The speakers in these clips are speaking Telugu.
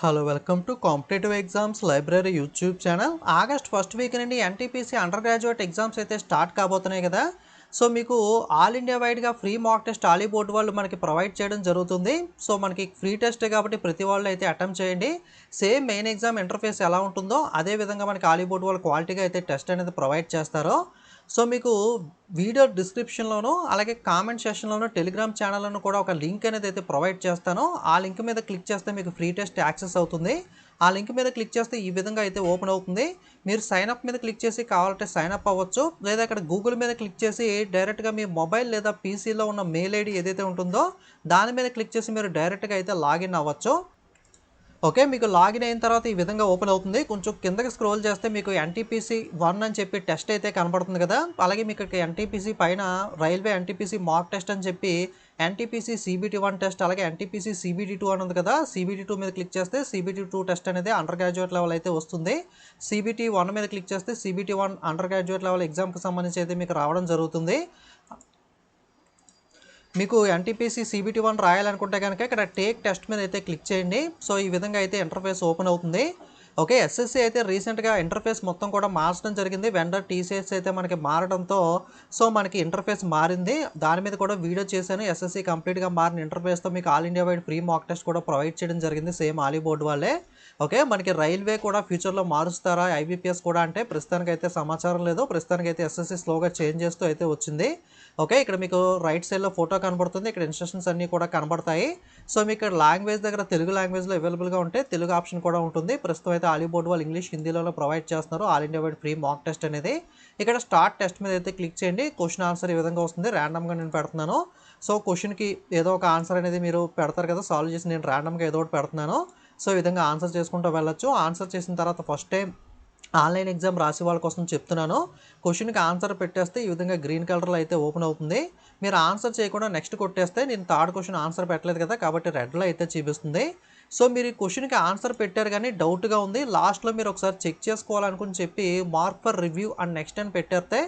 Hello welcome to competitive exams library YouTube channel August first week నుండి ఎన్టీపీసీ అండర్ గ్రాడ్యుయేట్ ఎగ్జామ్స్ అయితే స్టార్ట్ కాబోతున్నాయి కదా. సో మీకు ఆల్ ఇండియా వైడ్గా free mock test Oliveboard వాళ్ళు మనకి ప్రొవైడ్ చేయడం జరుగుతుంది. సో మనకి ఫ్రీ టెస్టే కాబట్టి ప్రతి వాళ్ళు అయితే అటెంప్ట్ చేయండి. సేమ్ మెయిన్ ఎగ్జామ్ ఇంటర్ఫేస్ ఎలా ఉంటుందో అదే విధంగా మనకి ఆలీ బోర్డు వాళ్ళు క్వాలిటీగా అయితే టెస్ట్ అనేది ప్రొవైడ్ చేస్తారో. సో మీకు వీడియో డిస్క్రిప్షన్లోనూ అలాగే కామెంట్ సెషన్లోనూ టెలిగ్రామ్ ఛానల్లోను కూడా ఒక లింక్ అనేది అయితే ప్రొవైడ్ చేస్తాను. ఆ లింక్ మీద క్లిక్ చేస్తే మీకు ఫ్రీ టెస్ట్ యాక్సెస్ అవుతుంది. ఆ లింక్ మీద క్లిక్ చేస్తే ఈ విధంగా అయితే ఓపెన్ అవుతుంది. మీరు సైన్ అప్ మీద క్లిక్ చేసి కావాలంటే సైన్ అప్ అవ్వచ్చు. లేదా ఇక్కడ గూగుల్ మీద క్లిక్ చేసి డైరెక్ట్గా మీ మొబైల్ లేదా పీసీలో ఉన్న మెయిల్ ఐడి ఏదైతే ఉంటుందో దాని మీద క్లిక్ చేసి మీరు డైరెక్ట్గా అయితే లాగిన్ అవ్వచ్చు. ఓకే మీకు లాగిన్ అయిన తర్వాత ఈ విధంగా ఓపెన్ అవుతుంది. కొంచెం కిందకి స్క్రోల్ చేస్తే మీకు ఎన్టీపీసీ వన్ అని చెప్పి టెస్ట్ అయితే కనబడుతుంది కదా. అలాగే మీకు ఇక్కడ ఎన్టీపీసీ పైన రైల్వే ఎన్టీపీసీ మాక్ టెస్ట్ అని చెప్పి ఎన్టీపీసీ సిబిటీ వన్ టెస్ట్ అలాగే ఎన్టీపీసీ సిబిటీ టూ అని ఉంది కదా. సిబిటీ టూ మీద క్లిక్ చేస్తే సిబిటీ టూ టెస్ట్ అనేది అండర్ గ్రాడ్యుయేట్ లెవెల్ అయితే వస్తుంది. సిబిటీ వన్ మీద క్లిక్ చేస్తే CBT one under graduate level ఎగ్జామ్కి సంబంధించి అయితే మీకు రావడం జరుగుతుంది. మీకు ఎన్టీపీసీ సిబిటీ వన్ రాయాలనుకుంటే కనుక ఇక్కడ టేక్ టెస్ట్ మీద అయితే క్లిక్ చేయండి. సో ఈ విధంగా అయితే ఇంటర్ఫేస్ ఓపెన్ అవుతుంది. ఓకే ఎస్ఎస్సి అయితే రీసెంట్గా ఇంటర్ఫేస్ మొత్తం కూడా మార్చడం జరిగింది. వెండర్ టీసీఎస్ అయితే మనకి మారడంతో సో మనకి ఇంటర్ఫేస్ మారింది. దాని మీద కూడా వీడియో చేశాను. ఎస్ఎస్సి కంప్లీట్గా మారిన ఇంటర్ఫేస్తో మీకు all India wide free mock test కూడా ప్రొవైడ్ చేయడం జరిగింది. సేమ్ ఆలీ బోర్డు వాళ్ళే. ఓకే మనకి రైల్వే కూడా ఫ్యూచర్లో మారుస్తారా? ఐబీపీఎస్ కూడా అంటే ప్రస్తుతానికి అయితే సమాచారం లేదు. ప్రస్తుతానికి అయితే ఎస్ఎస్సి స్లోగా చేంజ్ చేస్తూ అయితే వచ్చింది. ఓకే ఇక్కడ మీకు రైట్ సైడ్లో ఫోటో కనబడుతుంది. ఇక్కడ ఇన్స్ట్రక్షన్స్ అన్నీ కూడా కనబడతాయి. సో మీకు ఇక్కడ లాంగ్వేజ్ దగ్గర తెలుగు లాంగ్వేజ్లో అవైలబుల్గా ఉంటే తెలుగు ఆప్షన్ కూడా ఉంటుంది. ప్రస్తుతం అయితే ఆలీ బోర్డు వాళ్ళు ఇంగ్లీష్ హిందీలో ప్రొవైడ్ చేస్తున్నారు. All India wide free mock test అనేది. ఇక్కడ స్టార్ట్ టెస్ట్ మీద అయితే క్లిక్ చేయండి. క్వశ్చన్ ఆన్సర్ ఈ విధంగా వస్తుంది. ర్యాండమ్గా నేను పెడుతున్నాను. సో క్వశ్చన్కి ఏదో ఒక ఆన్సర్ అనేది మీరు పెడతారు కదా సాల్వ్ చేసి నేను ర్యాండమ్గా ఏదో ఒకటి పెడుతున్నాను. సో ఈ విధంగా ఆన్సర్ చేసుకుంటూ వెళ్ళొచ్చు. ఆన్సర్ చేసిన తర్వాత ఫస్ట్ టైం ఆన్లైన్ ఎగ్జామ్ రాసే వాళ్ళ కోసం చెప్తున్నాను. క్వశ్చన్కి ఆన్సర్ పెట్టేస్తే ఈ విధంగా గ్రీన్ కలర్లో అయితే ఓపెన్ అవుతుంది. మీరు ఆన్సర్ చేయకుండా నెక్స్ట్ కొట్టేస్తే నేను థర్డ్ క్వశ్చన్ ఆన్సర్ పెట్టలేదు కదా కాబట్టి రెడ్లో అయితే చూపిస్తుంది. సో మీరు ఈ క్వశ్చన్కి ఆన్సర్ పెట్టారు కానీ డౌట్గా ఉంది. లాస్ట్లో మీరు ఒకసారి చెక్ చేసుకోవాలనుకుని చెప్పి mark for review and next అని పెట్టేస్తే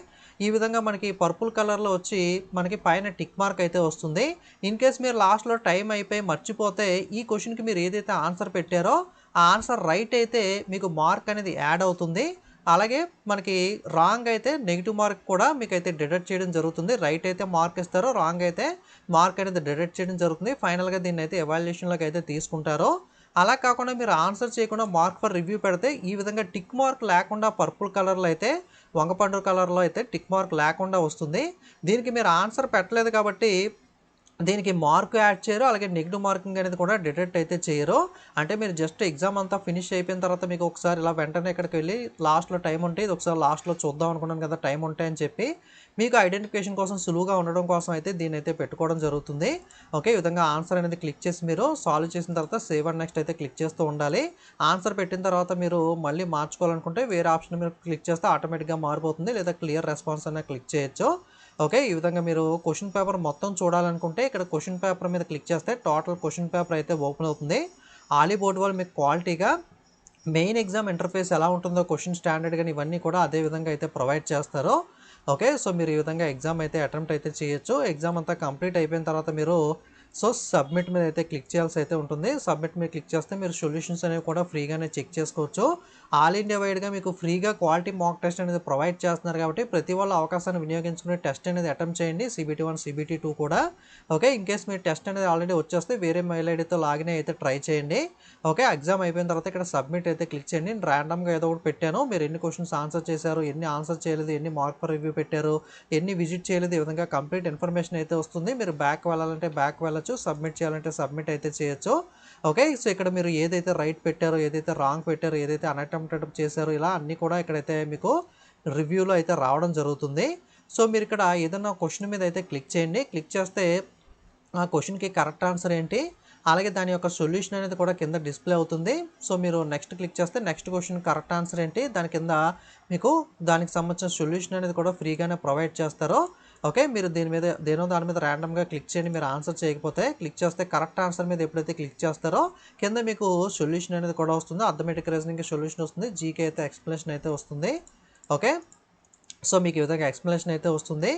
ఈ విధంగా మనకి పర్పుల్ కలర్లో వచ్చి మనకి పైన టిక్ మార్క్ అయితే వస్తుంది. ఇన్ కేస్ మీరు లాస్ట్లో టైం అయిపోయి మర్చిపోతే ఈ క్వశ్చన్కి మీరు ఏదైతే ఆన్సర్ పెట్టారో ఆ ఆన్సర్ రైట్ అయితే మీకు మార్క్ అనేది యాడ్ అవుతుంది. అలాగే మనకి రాంగ్ అయితే నెగిటివ్ మార్క్ కూడా మీకు అయితే డిడక్ట్ చేయడం జరుగుతుంది. రైట్ అయితే మార్క్ ఇస్తారో రాంగ్ అయితే మార్క్ అనేది డిడక్ట్ చేయడం జరుగుతుంది. ఫైనల్గా దీన్ని అయితే ఎవాల్యుయేషన్లోకి అయితే తీసుకుంటారో. అలా కాకుండా మీరు ఆన్సర్ చేయకుండా మార్క్ ఫర్ రివ్యూ పెడితే ఈ విధంగా టిక్ మార్క్ లేకుండా పర్పుల్ కలర్లో అయితే వంగపండు కలర్లో అయితే టిక్ మార్క్ లేకుండా వస్తుంది. దీనికి మీరు ఆన్సర్ పెట్టలేదు కాబట్టి దీనికి మార్క్ యాడ్ చేయరు అలాగే నెగిటివ్ మార్కింగ్ అనేది కూడా డిటెక్ట్ అయితే చేయరు. అంటే మీరు జస్ట్ ఎగ్జామ్ అంతా ఫినిష్ అయిపోయిన తర్వాత మీకు ఒకసారి ఇలా వెంటనే ఇక్కడికి వెళ్ళి లాస్ట్లో టైం ఉంటే ఇది ఒకసారి లాస్ట్లో చూద్దాం అనుకున్నాను కదా టైం ఉంటాయని చెప్పి మీకు ఐడెంటిఫికేషన్ కోసం సులువుగా ఉండడం కోసం అయితే దీన్ని అయితే పెట్టుకోవడం జరుగుతుంది. ఓకే ఈ విధంగా ఆన్సర్ అనేది క్లిక్ చేసి మీరు సాల్వ్ చేసిన తర్వాత సేవ్ అండ్ నెక్స్ట్ అయితే క్లిక్ చేస్తూ ఉండాలి. ఆన్సర్ పెట్టిన తర్వాత మీరు మళ్ళీ మార్చుకోవాలనుకుంటే వేరే ఆప్షన్ మీరు క్లిక్ చేస్తే ఆటోమేటిక్గా మారిపోతుంది లేదా క్లియర్ రెస్పాన్స్ అనేది క్లిక్ చేయొచ్చు. ఓకే ఈ విధంగా మీరు క్వశ్చన్ పేపర్ మొత్తం చూడాలనుకుంటే ఇక్కడ క్వశ్చన్ పేపర్ మీద క్లిక్ చేస్తే టోటల్ క్వశ్చన్ పేపర్ అయితే ఓపెన్ అవుతుంది. ఆలీ బోర్డు వాళ్ళు మీకు క్వాలిటీగా మెయిన్ ఎగ్జామ్ ఇంటర్ఫేస్ ఎలా ఉంటుందో క్వశ్చన్ స్టాండర్డ్ కానీ ఇవన్నీ కూడా అదే విధంగా అయితే ప్రొవైడ్ చేస్తారు. ఓకే సో మీరు ఈ విధంగా ఎగ్జామ్ అయితే అటెంప్ట్ అయితే చేయొచ్చు. ఎగ్జామ్ అంతా కంప్లీట్ అయిపోయిన తర్వాత మీరు సో సబ్మిట్ మీద అయితే క్లిక్ చేయాల్సి అయితే ఉంటుంది. సబ్మిట్ మీద క్లిక్ చేస్తే మీరు సొల్యూషన్స్ అనేవి కూడా ఫ్రీగానే చెక్ చేసుకోవచ్చు. ఆల్ ఇండియా వైడ్గా మీకు ఫ్రీగా క్వాలిటీ మాక్ టెస్ట్ అనేది ప్రొవైడ్ చేస్తున్నారు కాబట్టి ప్రతి వాళ్ళ అవకాశాన్ని వినియోగించుకునే టెస్ట్ అనేది అటెంప్ట్ చేయండి. సిబిటీ వన్ సిబిటీ టూ కూడా. ఓకే ఇన్ కేస్ మీరు టెస్ట్ అనేది ఆల్రెడీ వచ్చేస్తే వేరే మెయిల్ ఐడితో లాగిన్ అయితే ట్రై చేయండి. ఓకే ఎగ్జామ్ అయిపోయిన తర్వాత ఇక్కడ సబ్మిట్ అయితే క్లిక్ చేయండి. నేను ర్యాండమ్గా ఏదో ఒకటి పెట్టాను. మీరు ఎన్ని క్వశ్చన్స్ ఆన్సర్ చేశారు ఎన్ని ఆన్సర్ చేయలేదు ఎన్ని మార్క్ ఫర్ రివ్యూ పెట్టారు ఎన్ని విజిట్ చేయలేదు ఈ విధంగా కంప్లీట్ ఇన్ఫర్మేషన్ అయితే వస్తుంది. మీరు బ్యాక్ వెళ్ళాలంటే బ్యాక్ వెళ్ళచ్చు. సబ్మిట్ చేయాలంటే సబ్మిట్ అయితే చేయొచ్చు. ఓకే సో ఇక్కడ మీరు ఏదైతే రైట్ పెట్టారో ఏదైతే రాంగ్ పెట్టారో ఏదైతే అనటం అన్అటెంప్టెడ్ చేశారు. ఇలా అన్నీ కూడా ఇక్కడైతే మీకు రివ్యూలో అయితే రావడం జరుగుతుంది. సో మీరు ఇక్కడ ఏదైనా క్వశ్చన్ మీద అయితే క్లిక్ చేయండి. క్లిక్ చేస్తే ఆ క్వశ్చన్కి కరెక్ట్ ఆన్సర్ ఏంటి? అలాగే దాని యొక్క సొల్యూషన్ అనేది కూడా కింద డిస్ప్లే అవుతుంది. సో మీరు నెక్స్ట్ క్లిక్ చేస్తే నెక్స్ట్ క్వశ్చన్ కరెక్ట్ ఆన్సర్ ఏంటి? దాని కింద మీకు దానికి సంబంధించిన సొల్యూషన్ అనేది కూడా ఫ్రీగానే ప్రొవైడ్ చేస్తారు. ఓకే మీరు దీని మీద దేనో దాని మీద ర్యాండమ్గా క్లిక్ చేయండి. మీరు ఆన్సర్ చేయకపోతే క్లిక్ చేస్తే కరెక్ట్ ఆన్సర్ మీద ఎప్పుడైతే క్లిక్ చేస్తారో కింద మీకు సొల్యూషన్ అనేది కూడా వస్తుంది. అథమెటిక్ రీజనింగ్ సొల్యూషన్ వస్తుంది. జీకే అయితే ఎక్స్ప్లెనేషన్ అయితే వస్తుంది. ఓకే? సో మీకు ఈ విధంగా ఎక్స్ప్లెనేషన్ అయితే వస్తుంది.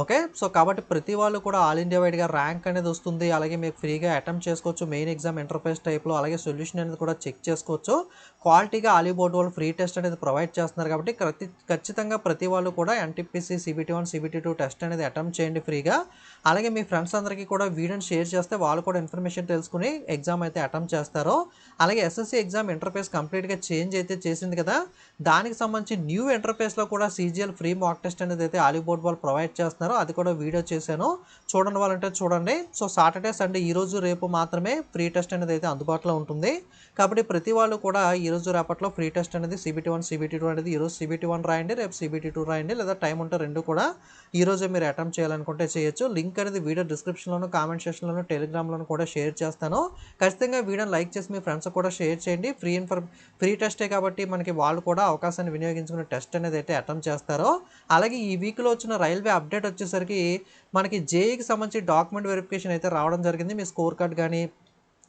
ఓకే సో కాబట్టి ప్రతి వాళ్ళు కూడా ఆల్ ఇండియా వైడ్గా ర్యాంక్ అనేది వస్తుంది. అలాగే మీకు ఫ్రీగా అటెంప్ట్ చేసుకోవచ్చు. మెయిన్ ఎగ్జామ్ ఇంటర్ఫేస్ టైప్లో అలాగే సొల్యూషన్ అనేది కూడా చెక్ చేసుకోవచ్చు. క్వాలిటీగా ఆలీ బోర్డు వాళ్ళు ఫ్రీ టెస్ట్ అనేది ప్రొవైడ్ చేస్తున్నారు కాబట్టి ప్రతి ఖచ్చితంగా ప్రతి వాళ్ళు కూడా NTPC CBT one CBT two test అనేది అటెంప్ట్ చేయండి ఫ్రీగా అలాగే మీ ఫ్రెండ్స్ అందరికీ కూడా వీడియోని షేర్ చేస్తే వాళ్ళు కూడా ఇన్ఫర్మేషన్ తెలుసుకుని ఎగ్జామ్ అయితే అటెంప్ట్ చేస్తారు. అలాగే ఎస్ఎస్సీ ఎగ్జామ్ ఇంటర్ఫేస్ కంప్లీట్గా చేంజ్ అయితే చేసింది కదా. దానికి సంబంధించి న్యూ ఇంటర్ఫేస్లో కూడా సీజీఎల్ ఫ్రీ మాక్ టెస్ట్ అనేది అయితే ఆలివ్ బోర్డ్ వాళ్ళు ప్రొవైడ్ చేస్తున్నారు అది కూడా వీడియో చేశాను. చూడండి వాళ్ళంటే చూడండి. సో సాటర్డే సండే ఈ రోజు రేపు మాత్రమే ఫ్రీ టెస్ట్ అనేది అయితే అందుబాటులో ఉంటుంది. కాబట్టి ప్రతి వాళ్ళు కూడా ఈరోజు రేపట్లో ఫ్రీ టెస్ట్ అనేది సిబిటీ వన్ సిబిటీ టూ అనేది ఈరోజు సిబిటీ వన్ రాయండి రేపు సిబిటీ టూ రాయండి లేదా టైం ఉంటే రెండు కూడా ఈరోజే మీరు అటెంప్ట్ చేయాలనుకుంటే చేయొచ్చు. లింక్ అనేది వీడియో డిస్క్రిప్షన్లోను కామెంట్ సెక్షన్లోను టెలిగ్రామ్లోను కూడా షేర్ చేస్తాను. ఖచ్చితంగా వీడియోని లైక్ చేసి మీ ఫ్రెండ్స్ కూడా షేర్ చేయండి. ఫ్రీ ఇన్ఫర్ ఫ్రీ టెస్టే కాబట్టి మనకి వాళ్ళు కూడా అవకాశాన్ని వినియోగించుకునే టెస్ట్ అనేది అయితే అటెంప్ట్ చేస్తారో అలాగే ఈ వీక్లో వచ్చిన రైల్వే అప్డేట్ వచ్చేసరికి మనకి జేఈకి సంబంధించి డాక్యుమెంట్ వెరిఫికేషన్ అయితే రావడం జరిగింది. మీ స్కోర్ కార్డ్ కానీ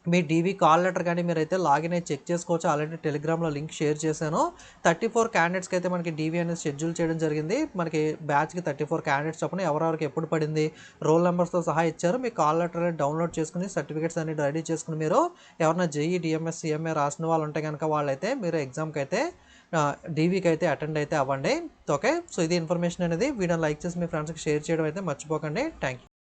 మీ డీవీ కాల్ లెటర్ కానీ మీరు అయితే లాగిన్ అయ్యి చెక్ చేసుకోవచ్చు ఆల్రెడీ టెలిగ్రామ్లో లింక్ షేర్ చేశాను. థర్టీ ఫోర్ క్యాండిడేట్స్కి అయితే మనకి డీవీ అనేది షెడ్యూల్ చేయడం జరిగింది. మనకి బ్యాచ్కి థర్టీ ఫోర్ క్యాండిడేట్స్ చొప్పున ఎవరెవరికి ఎప్పుడు పడింది రోల్ నెంబర్స్తో సహా ఇచ్చారు. మీ కాల్ లెటర్ డౌన్లోడ్ చేసుకుని సర్టిఫికేట్స్ అన్ని రెడీ చేసుకుని మీరు ఎవరైనా జేఈ డిఎంఎస్ సిఎంఏ రాసిన వాళ్ళు ఉంటే కనుక వాళ్ళైతే మీరు ఎగ్జామ్కి అయితే డీవీకి అయితే అటెండ్ అయితే అవ్వండి. ఓకే సో ఇది ఇన్ఫర్మేషన్ అనేది వీడియో లైక్ చేసి మీ ఫ్రెండ్స్కి షేర్ చేయడం అయితే మర్చిపోకండి. Thank you